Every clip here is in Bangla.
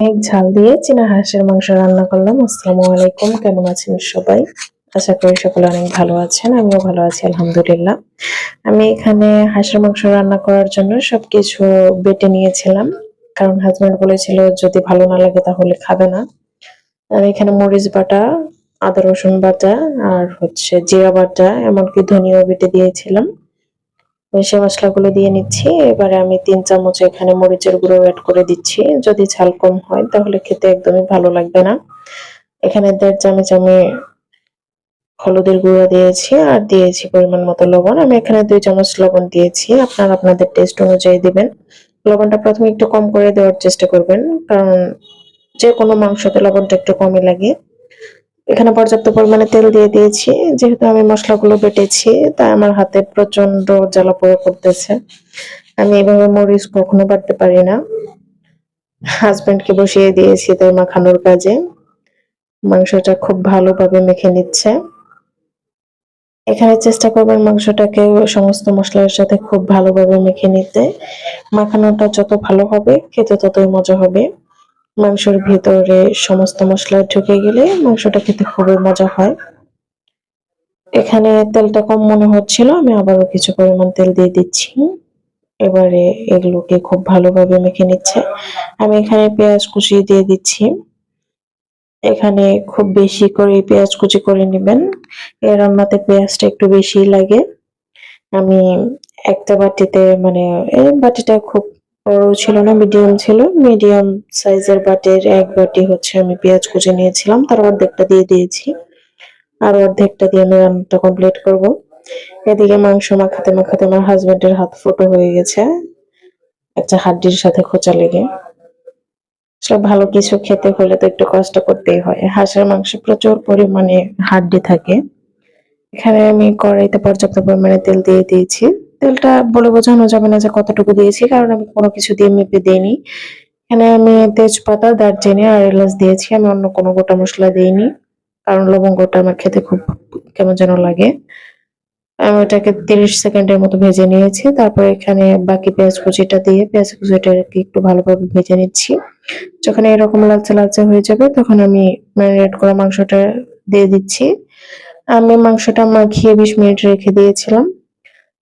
অনেক ঝাল দিয়ে চীনা হাঁসের মাংস রান্না করলাম। আসসালামু আলাইকুম, কেমন আছেন সবাই? আশা করি সকলে অনেক ভালো আছেন, আমিও ভালো আছি, আলহামদুলিল্লাহ। আমি এখানে হাঁসের মাংস রান্না করার জন্য সবকিছু বেটে নিয়েছিলাম। কারণ হাজব্যান্ড বলেছিল, যদি ভালো না লাগে তাহলে খাবে না। আমি এখানে মরিচ বাটা, আদা রসুন বাটা, আর হচ্ছে জিরা বাটা, এমনকি ধনিয়াও বেটে দিয়েছিলাম। সে মশলাগুলো দিয়ে নিচ্ছি। এবারে আমি তিন চামচ এখানে মরিচের গুঁড়ো অ্যাড করে দিচ্ছি। যদি ঝাল কম হয়, তাহলে খেতে একদমই ভালো লাগবে না। এখানে দেড় চামচ আমি হলুদের গুঁড়ো দিয়েছি আর দিয়েছি পরিমাণ মতো লবণ। আমি এখানে দুই চামচ লবণ দিয়েছি। আপনারা আপনাদের টেস্ট অনুযায়ী দিবেন। লবণটা প্রথমে একটু কম করে দেওয়ার চেষ্টা করবেন, কারণ যে কোনো মাংসতে লবণটা একটু কমই লাগে। এখানে পর্যাপ্ত পরিমাণে তেল দিয়ে দিয়েছি। যেহেতু আমি মশলাগুলো বেটেছি, তাই আমার হাতে প্রচণ্ড জ্বালা পোড়া করতেছে। আমি এভাবে মরিচ কখনো বাড়তে পারি না। হাজবেন্ডকে বসিয়ে দিয়েছি তাই মাখানোর কাজে। মাংসটা খুব ভালোভাবে মেখে নিচ্ছে। এখানে চেষ্টা করবেন মাংসটাকে সমস্ত মশলার সাথে খুব ভালোভাবে মেখে নিতে। মাখানোটা যত ভালো হবে, খেতে ততই মজা হবে। মাংসের ভিতরে সমস্ত মশলা ঢুকে গেলে মাংসটা খেতে খুবই মজা হয়। এখানে তেলটা কম মনে হচ্ছিল, আমি আবারও কিছু পরিমাণ তেল দিয়ে দিচ্ছি। এবারে এগুলোকে খুব ভালোভাবে মেখে নিচ্ছে। আমি এখানে পেঁয়াজ কুচি দিয়ে দিচ্ছি। এখানে খুব বেশি করে পেঁয়াজ কুচি করে নেবেন। এই রান্নাতে পেঁয়াজটা একটু বেশি লাগে। আমি একটা বাটিতে মানে এই বাটিটা খুব বড় ছিল না মিডিয়াম ছিল। মিডিয়াম সাইজের বাটির এক বাটি হচ্ছে আমি পেঁয়াজ কুচি নিয়েছিলাম, তার অর্ধেকটা দিয়ে দিয়েছি। আর অর্ধেকটা দিয়ে আমি রান্নাটা কমপ্লিট করব। এদিকে মাংস মাখাতে মাখাতে আমার হাজবেন্ডের হাত ফুটো হয়ে গেছে, একটা হাড্ডির সাথে খোঁচা লেগে। সব ভালো কিছু খেতে হলে তো একটু কষ্ট করতেই হয়। হাঁসের মাংসে প্রচুর পরিমাণে হাড্ডি থাকে। এখানে আমি কড়াইতে পর্যাপ্ত পরিমাণে তেল দিয়ে দিয়েছি। তেলটা বলে বোঝানো যাবে না যে কতটুকু দিয়েছি, কারণ আমি কোনো কিছু দিয়ে মেপে দিইনি। এখানে আমি তেজপাতা, দারচিনি আর এলাচ দিয়েছি, আমি অন্য কোনো গোটা মশলা দিইনি, কারণ লবঙ্গটা আমার খেতে খুব কেমন যেন লাগে। আমি ওটাকে তিরিশ সেকেন্ডের মতো ভেজে নিয়েছি, তারপর এখানে বাকি পেঁয়াজ কুচিটা দিয়ে, পেঁয়াজ কুচিটাকে একটু ভালোভাবে ভেজে নিচ্ছি। যখন এরকম লালচে লালচে হয়ে যাবে, তখন আমি ম্যারিনেট করা মাংসটা দিয়ে দিচ্ছি। আমি মাংসটা মাখিয়ে বিশ মিনিট রেখে দিয়েছিলাম।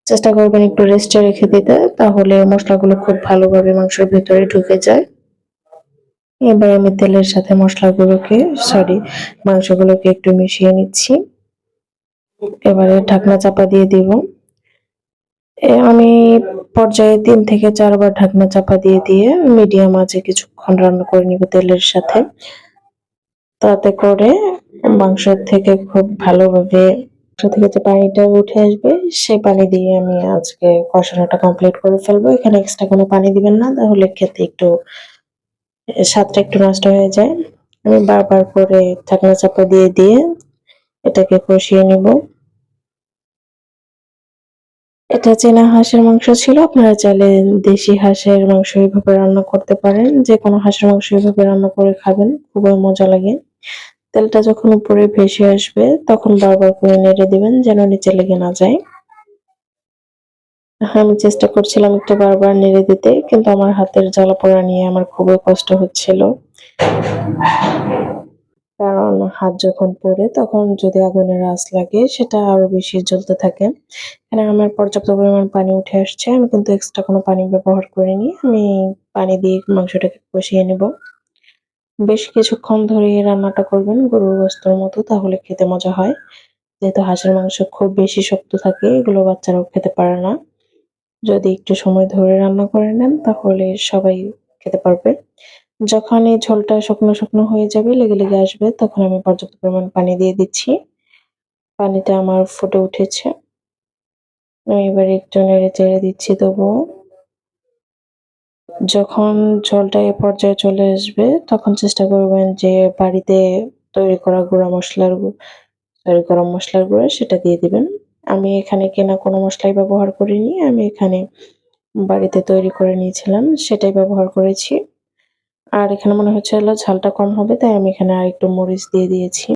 চেষ্টা করবেন একটু রেস্টে রেখে দিতে, তাহলে মশলাগুলো খুব ভালোভাবে মাংসের ভেতরে ঢুকে যায়। এবার আমি তেলের সাথে মশলাগুলোকে সরি মাংসগুলোকে একটু মিশিয়ে নিচ্ছি। এবারে ঢাকনা চাপা দিয়ে দিব। আমি পর্যায়ে তিন থেকে চারবার ঢাকনা চাপা দিয়ে দিয়ে মিডিয়াম আঁচে কিছুক্ষণ রান্না করে নিব তেলের সাথে। তাতে করে মাংসের থেকে খুব ভালোভাবে মাংস থেকে যে পানিটা উঠে আসবে, সেই পানি দিয়ে আমি আজকে কষানোটা কমপ্লিট করে ফেলব। এখানে এক্সট্রা কোনো পানি দিবেন না, তাহলে খেতে একটু, স্বাদটা একটু নষ্ট হয়ে যায়। আমি বারবার করে ঢাকনা চাপা দিয়ে দিয়ে এটাকে কষিয়ে নিব। এটা চেনা হাঁসের মাংস ছিল, আপনারা চাইলে দেশি হাঁসের মাংস এইভাবে রান্না করতে পারেন। যে কোনো হাঁসের মাংস এইভাবে রান্না করে খাবেন, খুবই মজা লাগে। তেলটা যখন উপরে ভেসে আসবে, তখন বারবার করে নেড়ে দিবেন যেন নিচে লেগে না যায়। হ্যাঁ আমি চেষ্টা করছিলাম একটু বারবার নেড়ে দিতে, কিন্তু আমার হাতের জ্বালা পোড়া নিয়ে আমার খুবই কষ্ট হচ্ছিল। কারণ হাত যখন পড়ে, তখন যদি আগুনের আঁচ লাগে, সেটা আরও বেশি জ্বলতে থাকে। এখানে আমার পর্যাপ্ত পরিমাণ পানি উঠে আসছে। আমি কিন্তু এক্সট্রা কোনো পানি ব্যবহার করিনি। আমি পানি দিয়ে মাংসটাকে কষিয়ে নেব। বেশ কিছুক্ষণ ধরে রান্নাটা করবেন, গরুর গোস্তর মতো, তাহলে খেতে মজা হয়। যেহেতু হাঁসের মাংস খুব বেশি শক্ত থাকে, এগুলো বাচ্চারাও খেতে পারে না। যদি একটু সময় ধরে রান্না করে নেন, তাহলে সবাই খেতে পারবে। যখন এই ঝোলটা শুকনো শুকনো হয়ে যাবে, লেগে লেগে আসবে, তখন আমি পর্যাপ্ত পরিমাণ পানি দিয়ে দিচ্ছি। পানিটা আমার ফুটে উঠেছে। আমি এবার একটু নেড়ে চেড়ে দিচ্ছি, তবুও। যখন ঝোলটা এ পর্যায়ে চলে আসবে, তখন চেষ্টা করবেন যে বাড়িতে তৈরি করা গুঁড়া মশলার তৈরি করা মশলার গুঁড়া সেটা দিয়ে দিবেন। আমি এখানে কেনা কোনো মশলাই ব্যবহার করিনি, আমি এখানে বাড়িতে তৈরি করে নিয়েছিলাম, সেটাই ব্যবহার করেছি। আর এখানে মনে হচ্ছে হলো ঝালটা কম হবে, তাই আমি এখানে আর একটু মরিচ দিয়ে দিয়েছি।